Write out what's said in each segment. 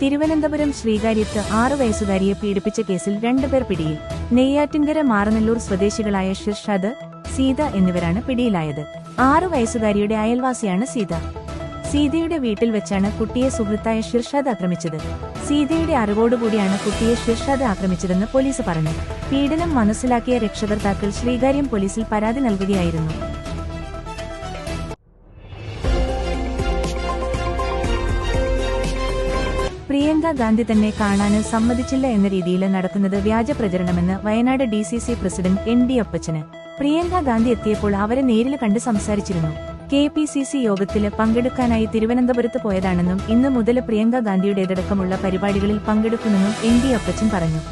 തിരുവനന്തപുരം ശ്രീകാര്യത്ത് ആറു വയസ്സുകാരിയെ പീഡിപ്പിച്ച കേസിൽ രണ്ടുപേർ പിടിയിൽ. നെയ്യാറ്റിൻകര മാറനല്ലൂർ സ്വദേശികളായ ഷിർഷാദ് സീത എന്നിവരാണ് പിടിയിലായത്. ആറു വയസ്സുകാരിയുടെ അയൽവാസിയാണ് സീത. സീതയുടെ വീട്ടിൽ വെച്ചാണ് കുട്ടിയെ സുഹൃത്തായ ഷിർഷാദ് ആക്രമിച്ചത്. സീതയുടെ അറിവോടുകൂടിയാണ് കുട്ടിയെ ഷിർഷാദ് ആക്രമിച്ചതെന്ന് പോലീസ് പറഞ്ഞു. പീഡനം മനസ്സിലാക്കിയ രക്ഷകർത്താക്കൾ ശ്രീകാര്യം പോലീസിൽ പരാതി നൽകുകയായിരുന്നു. പ്രിയങ്ക ഗാന്ധി തന്നെ കാണാന് സമ്മതിച്ചില്ല എന്ന രീതിയിൽ നടത്തുന്നത് വ്യാജ പ്രചരണമെന്ന് Wayanad D C C president N D അപ്പച്ചന്. പ്രിയങ്ക ഗാന്ധി എത്തിയപ്പോൾ അവരെ നേരിൽ കണ്ട് സംസാരിച്ചിരുന്നു. കെ പി സി സി യോഗത്തിൽ പങ്കെടുക്കാനായി തിരുവനന്തപുരത്ത് പോയതാണെന്നും ഇന്ന് മുതൽ പ്രിയങ്ക ഗാന്ധിയുടേതടക്കമുള്ള പരിപാടികളിൽ പങ്കെടുക്കുമെന്നും എൻ ഡി അപ്പച്ചൻ പറഞ്ഞു.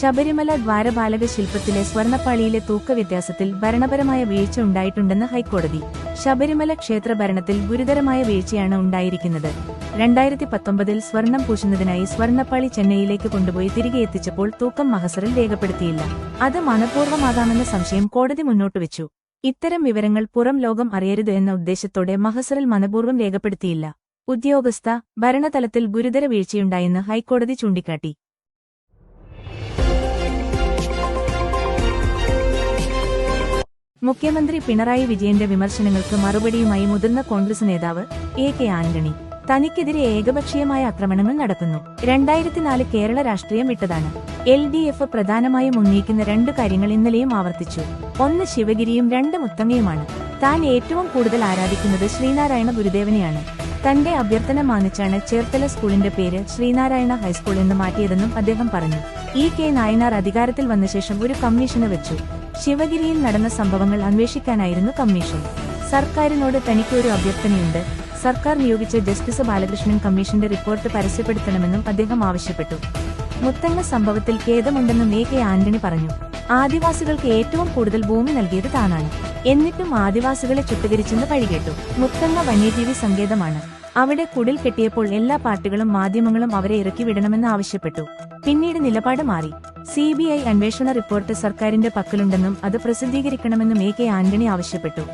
ശബരിമല ദ്വാരപാലക ശില്പത്തിലെ സ്വർണപ്പാളിയിലെ തൂക്ക വ്യത്യാസത്തിൽ ഭരണപരമായ വീഴ്ച ഉണ്ടായിട്ടുണ്ടെന്ന് ഹൈക്കോടതി. ശബരിമല ക്ഷേത്ര ഭരണത്തിൽ ഗുരുതരമായ വീഴ്ചയാണ് ഉണ്ടായിരിക്കുന്നത്. രണ്ടായിരത്തി പത്തൊമ്പതിൽ സ്വർണം പൂശുന്നതിനായി സ്വർണപ്പാളി ചെന്നൈയിലേക്ക് കൊണ്ടുപോയി തിരികെ എത്തിച്ചപ്പോൾ തൂക്കം മഹസറിൽ രേഖപ്പെടുത്തിയില്ല. അത് മനഃപൂർവമാകാമെന്ന സംശയം കോടതി മുന്നോട്ട് വെച്ചു. ഇത്തരം വിവരങ്ങൾ പുറം ലോകം അറിയരുത് എന്ന ഉദ്ദേശത്തോടെ മഹസറിൽ മനഃപൂർവം രേഖപ്പെടുത്തിയില്ല. ഉദ്യോഗസ്ഥ ഭരണതലത്തിൽ ഗുരുതര വീഴ്ചയുണ്ടായെന്ന് ഹൈക്കോടതി ചൂണ്ടിക്കാട്ടി. മുഖ്യമന്ത്രി പിണറായി വിജയന്റെ വിമർശനങ്ങൾക്ക് മറുപടിയുമായി മുതിർന്ന കോൺഗ്രസ് നേതാവ് എ കെ ആന്റണി. തനിക്കെതിരെ ഏകപക്ഷീയമായ ആക്രമണങ്ങൾ നടക്കുന്നു. രണ്ടായിരത്തിനാല് കേരള രാഷ്ട്രീയം വിട്ടതാണ്. എൽ ഡി എഫ് പ്രധാനമായും ഉന്നയിക്കുന്ന രണ്ട് കാര്യങ്ങൾ ഇന്നലെയും ആവർത്തിച്ചു. ഒന്ന് ശിവഗിരിയും രണ്ട് മുത്തങ്ങയുമാണ്. താൻ ഏറ്റവും കൂടുതൽ ആരാധിക്കുന്നത് ശ്രീനാരായണ ഗുരുദേവനെയാണ്. തന്റെ അഭ്യർത്ഥന മാനിച്ചാണ് ചേർത്തല സ്കൂളിന്റെ പേര് ശ്രീനാരായണ ഹൈസ്കൂൾ എന്ന് മാറ്റിയതെന്നും അദ്ദേഹം പറഞ്ഞു. ഇ കെ നായനാർ അധികാരത്തിൽ വന്ന ശേഷം ഒരു കമ്മീഷന് വെച്ചു. ശിവഗിരിയിൽ നടന്ന സംഭവങ്ങൾ അന്വേഷിക്കാനായിരുന്നു കമ്മീഷൻ. സർക്കാരിനോട് തനിക്ക് ഒരു അഭ്യർത്ഥനയുണ്ട്. സർക്കാർ നിയോഗിച്ച ജസ്റ്റിസ് ബാലകൃഷ്ണൻ കമ്മീഷന്റെ റിപ്പോർട്ട് പരസ്യപ്പെടുത്തണമെന്നും അദ്ദേഹം ആവശ്യപ്പെട്ടു. മുത്തങ്ങ സംഭവത്തിൽ ഖേദമുണ്ടെന്നും എ കെ ആന്റണി പറഞ്ഞു. ആദിവാസികൾക്ക് ഏറ്റവും കൂടുതൽ ഭൂമി നൽകിയത് താനാണ്. എന്നിട്ടും ആദിവാസികളെ ചുട്ടുകരിച്ചെന്ന് പഴികേട്ടു മുത്തങ്ങ വന്യജീവി സങ്കേതമാണ്. അവിടെ കുടിൽ കെട്ടിയപ്പോൾ എല്ലാ പാർട്ടികളും മാധ്യമങ്ങളും അവരെ ഇറക്കി വിടണമെന്ന് ആവശ്യപ്പെട്ടു. പിന്നീട് നിലപാട് മാറി. സി ബി ഐ അന്വേഷണ റിപ്പോർട്ട് സർക്കാരിന്റെ പക്കലുണ്ടെന്നും അത് പ്രസിദ്ധീകരിക്കണമെന്നും എ കെ ആന്റണി ആവശ്യപ്പെട്ടു